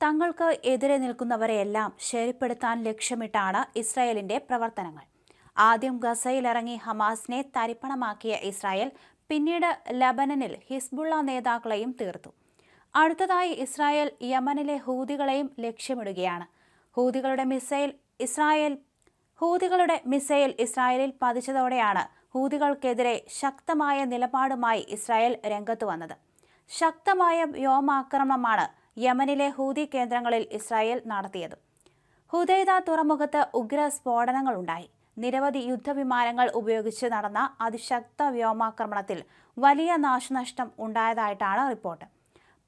തങ്ങൾക്ക് എതിരെ നിൽക്കുന്നവരെയെല്ലാം ശരിപ്പെടുത്താൻ ലക്ഷ്യമിട്ടാണ് ഇസ്രായേലിന്റെ പ്രവർത്തനങ്ങൾ. ആദ്യം ഗസയിലിറങ്ങി ഹമാസിനെ തരിപ്പണമാക്കിയ ഇസ്രായേൽ പിന്നീട് ലബനനിൽ ഹിസ്ബുള്ള നേതാക്കളെയും തീർത്തു. അടുത്തതായി ഇസ്രായേൽ യമനിലെ ഹൂതികളെയും ലക്ഷ്യമിടുകയാണ്. ഹൂതികളുടെ മിസൈൽ ഇസ്രായേൽ ഹൂതികളുടെ മിസൈൽ ഇസ്രായേലിൽ പതിച്ചതോടെയാണ് ഹൂതികൾക്കെതിരെ ശക്തമായ നിലപാടുമായി ഇസ്രായേൽ രംഗത്ത് വന്നത്. ശക്തമായ വ്യോമാക്രമണമാണ് യമനിലെ ഹൂതി കേന്ദ്രങ്ങളിൽ ഇസ്രായേൽ നടത്തിയത്. ഹുദൈദ തുറമുഖത്ത് ഉഗ്ര സ്ഫോടനങ്ങളുണ്ടായി. നിരവധി യുദ്ധവിമാനങ്ങൾ ഉപയോഗിച്ച് നടന്ന അതിശക്ത വ്യോമാക്രമണത്തിൽ വലിയ നാശനഷ്ടം ഉണ്ടായതായിട്ടാണ് റിപ്പോർട്ട്.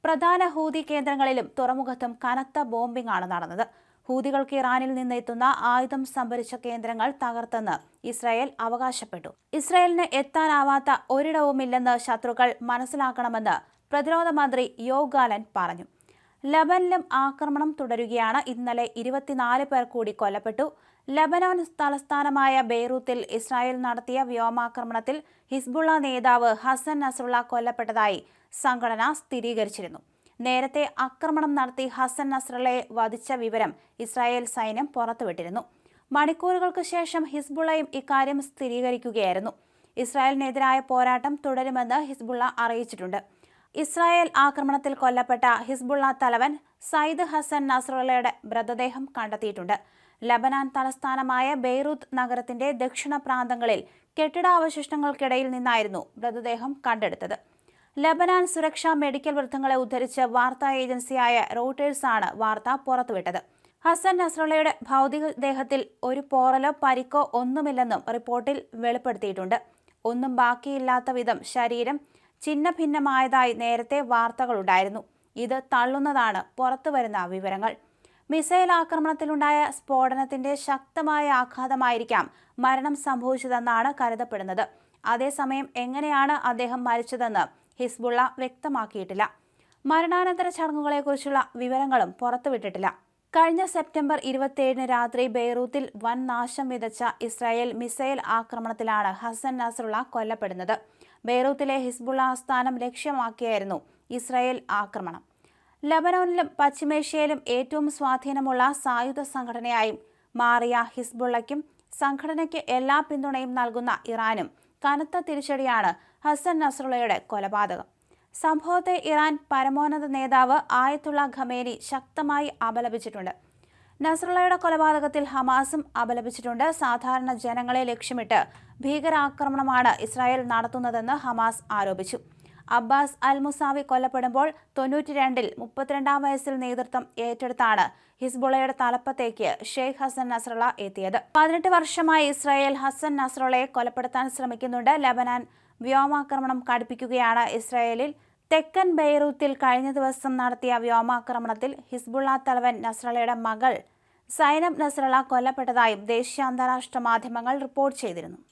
പ്രധാന ഹൂതി കേന്ദ്രങ്ങളിലും തുറമുഖത്തും കനത്ത ബോംബിംഗ് ആണ് നടന്നത്. ഹൂതികൾക്ക് ഇറാനിൽ നിന്നെത്തുന്ന ആയുധം സംഭരിച്ച കേന്ദ്രങ്ങൾ തകർത്തെന്ന് ഇസ്രായേൽ അവകാശപ്പെട്ടു. ഇസ്രായേലിന് എത്താനാവാത്ത ഒരിടവുമില്ലെന്ന് ശത്രുക്കൾ മനസ്സിലാക്കണമെന്ന് പ്രതിരോധ മന്ത്രി യോഗാലൻ ഗാലൻ പറഞ്ഞു. ലബനിലും ആക്രമണം തുടരുകയാണ്. ഇന്നലെ ഇരുപത്തിനാല് പേർ കൂടി കൊല്ലപ്പെട്ടു. ലബനോൻ തലസ്ഥാനമായ ബെയ്റൂത്തിൽ ഇസ്രായേൽ നടത്തിയ വ്യോമാക്രമണത്തിൽ ഹിസ്ബുള്ള നേതാവ് ഹസൻ നസ്രുള്ള കൊല്ലപ്പെട്ടതായി സംഘടന സ്ഥിരീകരിച്ചിരുന്നു. നേരത്തെ ആക്രമണം നടത്തി ഹസൻ നസ്രളയെ വധിച്ച വിവരം ഇസ്രായേൽ സൈന്യം പുറത്തുവിട്ടിരുന്നു. മണിക്കൂറുകൾക്ക് ശേഷം ഹിസ്ബുള്ളയും ഇക്കാര്യം സ്ഥിരീകരിക്കുകയായിരുന്നു. ഇസ്രായേലിനെതിരായ പോരാട്ടം തുടരുമെന്ന് ഹിസ്ബുള്ള അറിയിച്ചിട്ടുണ്ട്. ഇസ്രായേൽ ആക്രമണത്തിൽ കൊല്ലപ്പെട്ട ഹിസ്ബുള്ള തലവൻ സയ്യിദ് ഹസൻ നസ്രുള്ളയുടെ മൃതദേഹം കണ്ടെത്തിയിട്ടുണ്ട്. ലബനാൻ തലസ്ഥാനമായ ബെയ്റൂത്ത് നഗരത്തിന്റെ ദക്ഷിണ പ്രാന്തങ്ങളിൽ കെട്ടിടാവശിഷ്ടങ്ങൾക്കിടയിൽ നിന്നായിരുന്നു മൃതദേഹം കണ്ടെടുത്തത്. ലബനാൻ സുരക്ഷാ മെഡിക്കൽ വൃദ്ധങ്ങളെ ഉദ്ധരിച്ച് വാർത്താ ഏജൻസിയായ റോട്ടേഴ്സ് ആണ് വാർത്ത പുറത്തുവിട്ടത്. ഹസൻ നസ്രള്ളയുടെ ഭൗതികദേഹത്തിൽ ഒരു പോറലോ പരിക്കോ ഒന്നുമില്ലെന്നും റിപ്പോർട്ടിൽ വെളിപ്പെടുത്തിയിട്ടുണ്ട്. ഒന്നും ബാക്കിയില്ലാത്ത വിധം ശരീരം ചിഹ്ന ഭിന്നമായതായി നേരത്തെ വാർത്തകളുണ്ടായിരുന്നു. ഇത് തള്ളുന്നതാണ് പുറത്തുവരുന്ന വിവരങ്ങൾ. മിസൈൽ ആക്രമണത്തിലുണ്ടായ സ്ഫോടനത്തിന്റെ ശക്തമായ ആഘാതമായിരിക്കാം മരണം സംഭവിച്ചതെന്നാണ് കരുതപ്പെടുന്നത്. അതേസമയം എങ്ങനെയാണ് അദ്ദേഹം മരിച്ചതെന്ന് ഹിസ്ബുള്ള വ്യക്തമാക്കിയിട്ടില്ല. മരണാനന്തര ചടങ്ങുകളെക്കുറിച്ചുള്ള വിവരങ്ങളും പുറത്തുവിട്ടിട്ടില്ല. കഴിഞ്ഞ സെപ്റ്റംബർ ഇരുപത്തിയേഴിന് രാത്രി ബെയ്റൂത്തിൽ വൻ നാശം വിതച്ച ഇസ്രായേൽ മിസൈൽ ആക്രമണത്തിലാണ് ഹസൻ നസറുള്ള കൊല്ലപ്പെടുന്നത്. ബെയ്റൂത്തിലെ ഹിസ്ബുള്ള ആസ്ഥാനം ലക്ഷ്യമാക്കിയായിരുന്നു ഇസ്രായേൽ ആക്രമണം. ലബനോനിലും പശ്ചിമേഷ്യയിലും ഏറ്റവും സ്വാധീനമുള്ള സായുധ സംഘടനയായും മാറിയ ഹിസ്ബുള്ളയ്ക്കും സംഘടനയ്ക്ക് എല്ലാ പിന്തുണയും നൽകുന്ന ഇറാനും കനത്ത തിരിച്ചടിയാണ് ഹസൻ നസ്രുള്ളയുടെ കൊലപാതകം. സംഭവത്തെ ഇറാൻ പരമോന്നത നേതാവ് ആയത്തുള്ള ഖമേനി ശക്തമായി അപലപിച്ചിട്ടുണ്ട്. നസ്രുള്ളയുടെ കൊലപാതകത്തിൽ ഹമാസും അപലപിച്ചിട്ടുണ്ട്. സാധാരണ ജനങ്ങളെ ലക്ഷ്യമിട്ട് ഭീകരാക്രമണമാണ് ഇസ്രായേൽ നടത്തുന്നതെന്ന് ഹമാസ് ആരോപിച്ചു. അബ്ബാസ് അൽ മുസാവി കൊല്ലപ്പെടുമ്പോൾ തൊണ്ണൂറ്റി രണ്ടിൽ മുപ്പത്തിരണ്ടാം വയസ്സിൽ നേതൃത്വം ഏറ്റെടുത്താണ് ഹിസ്ബുള്ളയുടെ തലപ്പത്തേക്ക് ഷെയ്ഖ് ഹസൻ നസ്രള എത്തിയത്. പതിനെട്ട് വർഷമായി ഇസ്രായേൽ ഹസൻ നസ്രളയെ കൊലപ്പെടുത്താൻ ശ്രമിക്കുന്നുണ്ട്. ലബനാൻ വ്യോമാക്രമണം കടുപ്പിക്കുകയാണ് ഇസ്രായേലിൽ തെക്കൻ ബെയ്റൂത്തിൽ കഴിഞ്ഞ ദിവസം നടത്തിയ വ്യോമാക്രമണത്തിൽ ഹിസ്ബുള്ള തലവൻ നസ്രളയുടെ മകൾ സൈനബ് നസ്രള കൊല്ലപ്പെട്ടതായും ദേശീയ അന്താരാഷ്ട്ര മാധ്യമങ്ങൾ റിപ്പോർട്ട് ചെയ്തിരുന്നു.